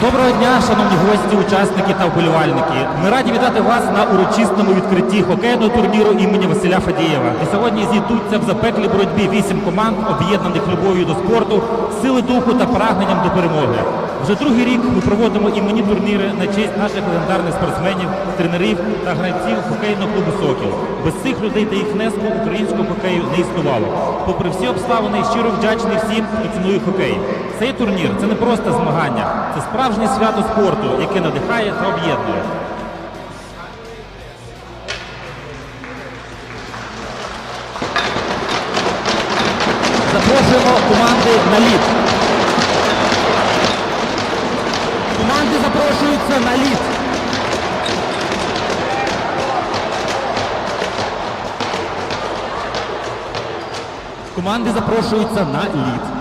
Доброго дня, шановні гості, учасники та вболівальники. Ми раді вітати вас на урочистому відкритті хокейного турніру імені Василя Фадієва. І сьогодні зійдуться в запеклій боротьбі вісім команд, об'єднаних любов'ю до спорту, сили духу та прагненням до перемоги. Вже другий рік ми проводимо іменні турніри на честь наших легендарних спортсменів, тренерів та гравців хокейного клубу Сокіл. Без цих людей та їх внеску українського хокею не існувало. Попри всі обставини, щиро вдячний всім, хто цінує хокей. Цей турнір це не просто змагання, це справжнє свято спорту, яке надихає та об'єднує. Запрошуємо команди на лід. Команди запрошуються на лід. Команди запрошуються на лід.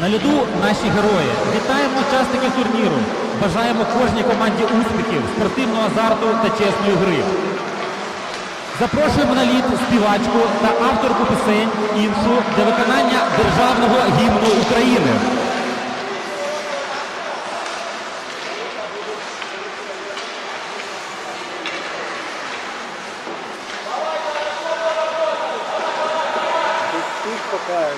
На льоду наші герої. Вітаємо учасників турніру. Бажаємо кожній команді успіхів, спортивного азарту та чесної гри. Запрошуємо на лід співачку та авторку пісень іншу для виконання державного гімну України. Тут пока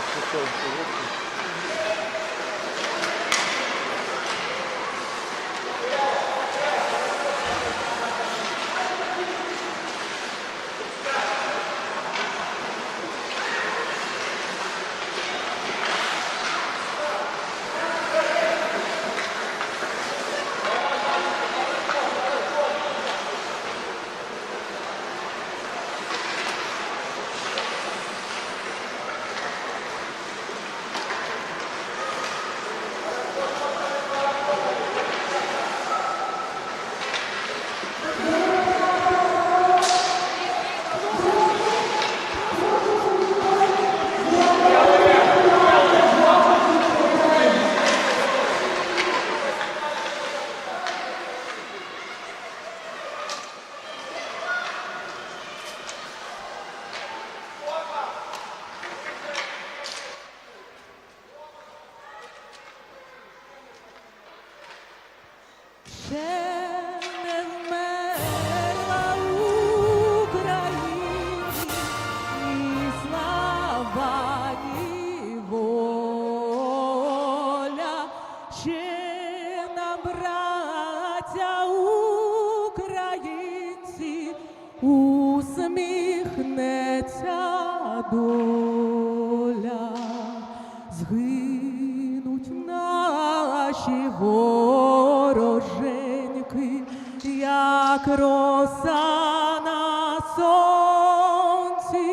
роса на сонці,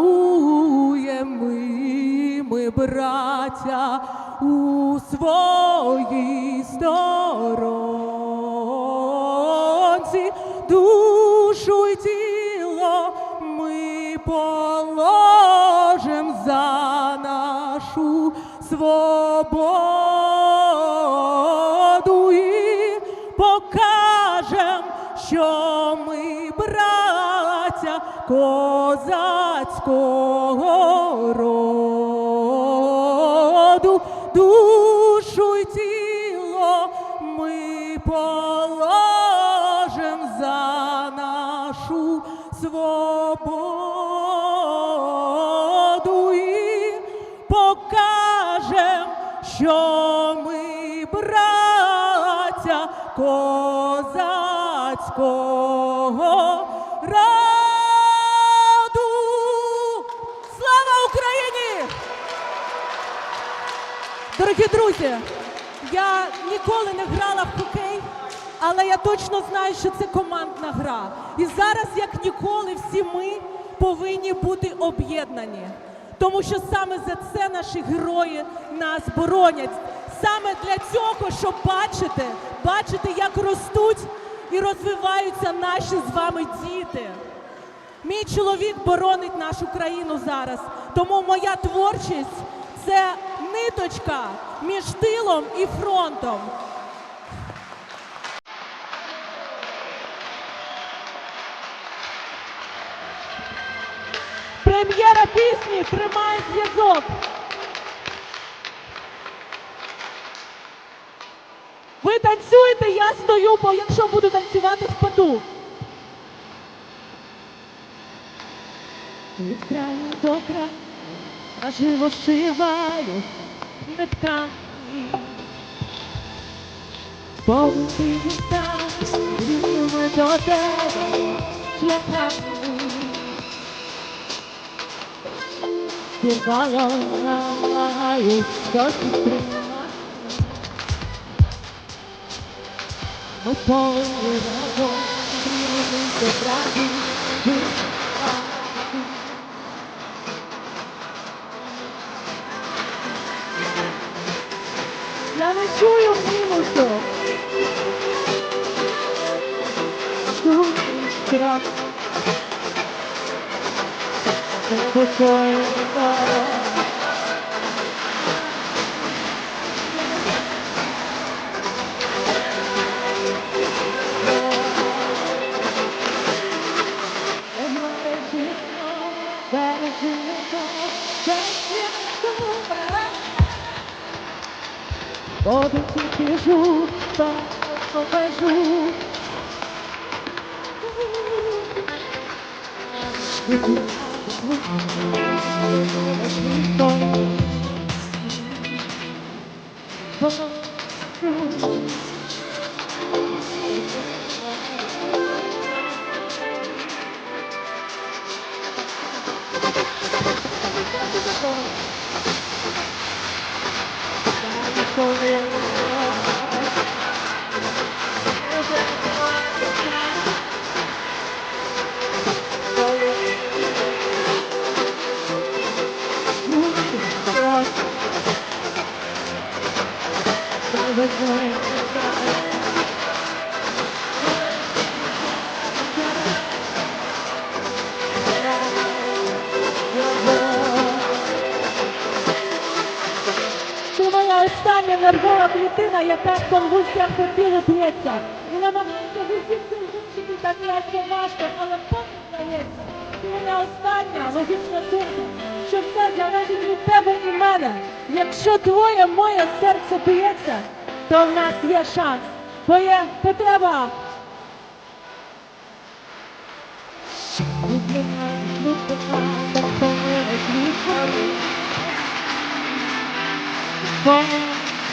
запанує ми, ми, браття, у своїй сторонці, Oh. Я ніколи не грала в хокей, але я точно знаю, що це командна гра. І зараз, як ніколи, всі ми повинні бути об'єднані. Тому що саме за це наші герої нас боронять. Саме для цього, щоб бачити, бачити, як ростуть і розвиваються наші з вами діти. Мій чоловік боронить нашу країну зараз. Тому моя творчість це ниточка між тилом і фронтом. Прем'єра пісні Тримай зв'язок. Ви танцюєте, я стою, бо якщо буду танцювати, впаду. Від краю до краю, Mas você vai enfrentar Povo me Ele não é dotado De atalho Que valor Eu só te prendo No povo Eu não vou Criar o meu braço Непокоєна. Буду тільки жу, та побежу. Це нервова клітина, яка в конвульсіях хотіла б'ється. І намагається висіти жінки так як важко, але потім здається. Це моя остання логічна думка, що все залежить від тебе і мене. Якщо твоє моє серце б'ється, то в нас є шанс. Бо є потреба.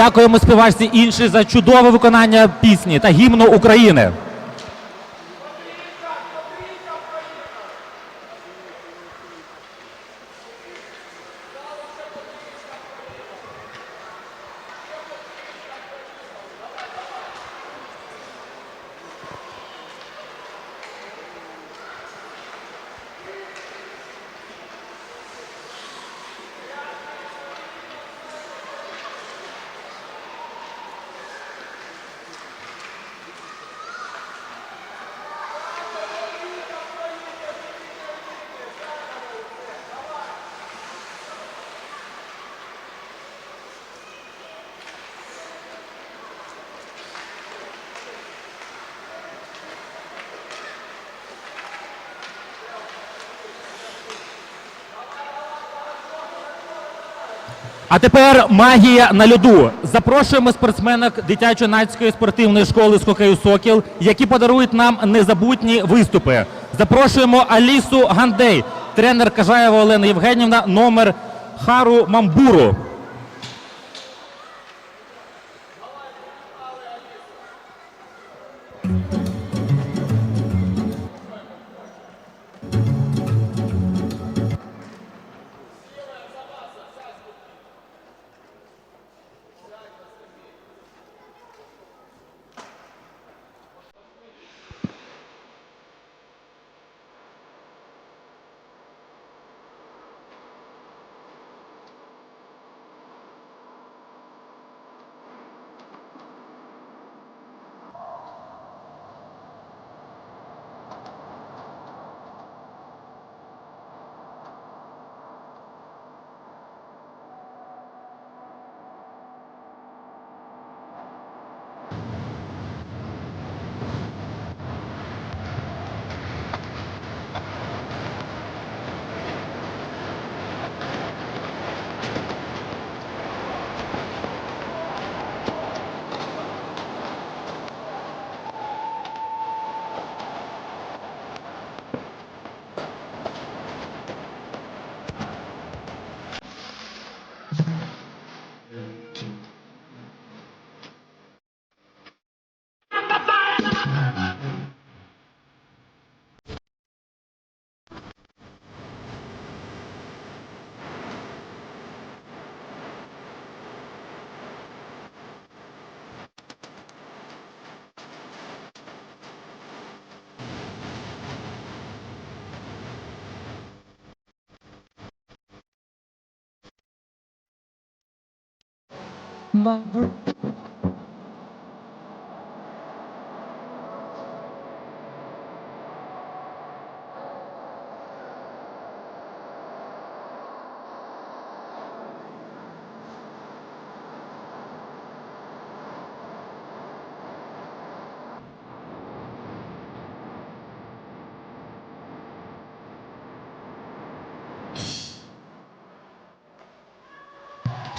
Дякуємо співачці іншій за чудове виконання пісні та гімну України. А тепер магія на льоду. Запрошуємо спортсменок дитячо-нацької спортивної школи з хокею Сокіл, які подарують нам незабутні виступи. Запрошуємо Алісу Гандей, тренер Кажаєва Олена Євгенівна, номер Хару Мамбуру. my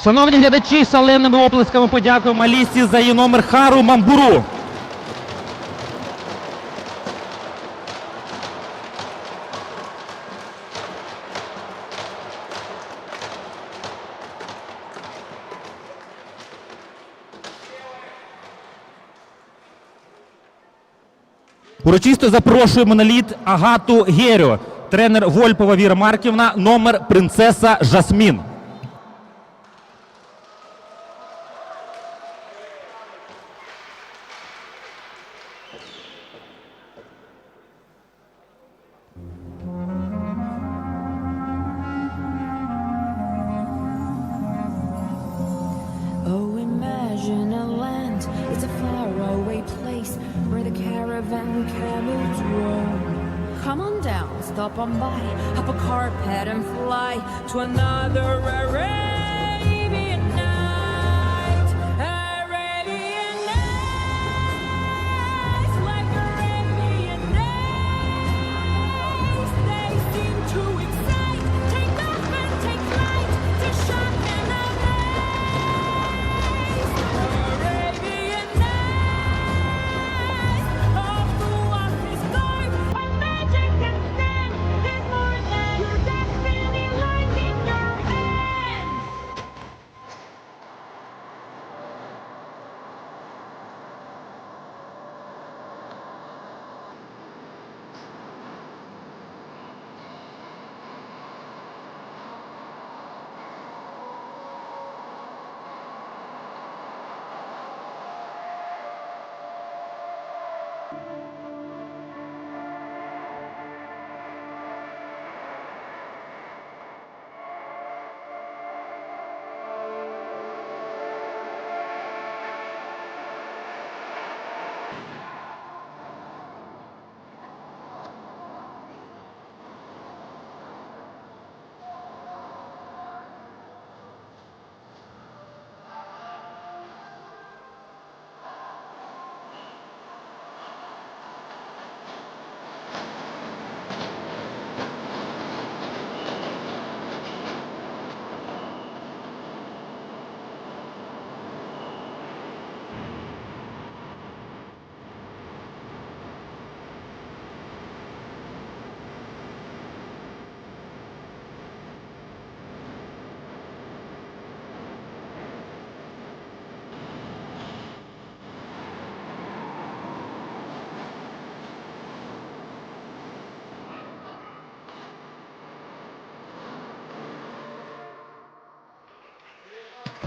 Шановні глядачі, шаленими оплесками подякуємо Алісі за її номер Хару Мамбуру. Урочисто запрошуємо на лід Агату Герю, тренер Вольпова Віра Марківна, номер принцеса Жасмін. Come on down, stop on by, hop a carpet and fly to another Arabian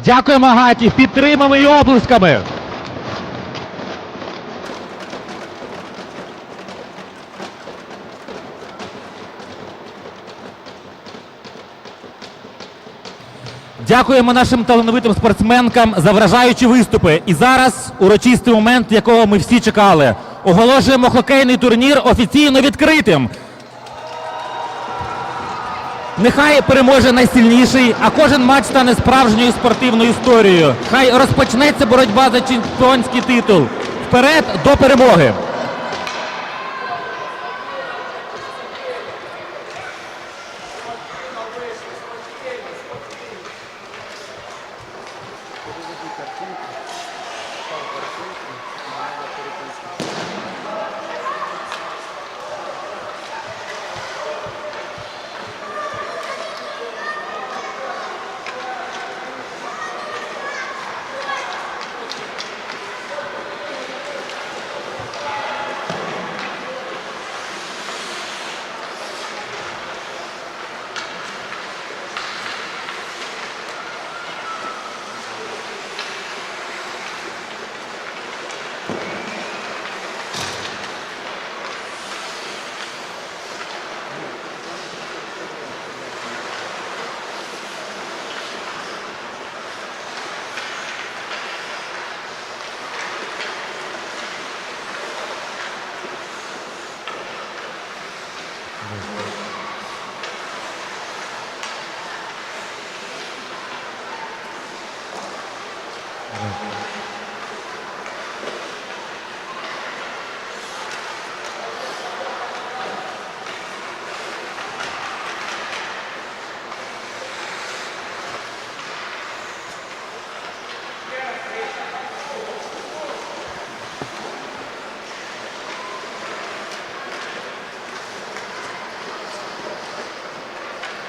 Дякуємо, Гаті, підтримами і оплесками. Дякуємо нашим талановитим спортсменкам за вражаючі виступи. І зараз урочистий момент, якого ми всі чекали. Оголошуємо хокейний турнір офіційно відкритим. Нехай переможе найсильніший, а кожен матч стане справжньою спортивною історією. Хай розпочнеться боротьба за чемпіонський титул. Вперед до перемоги! Amen.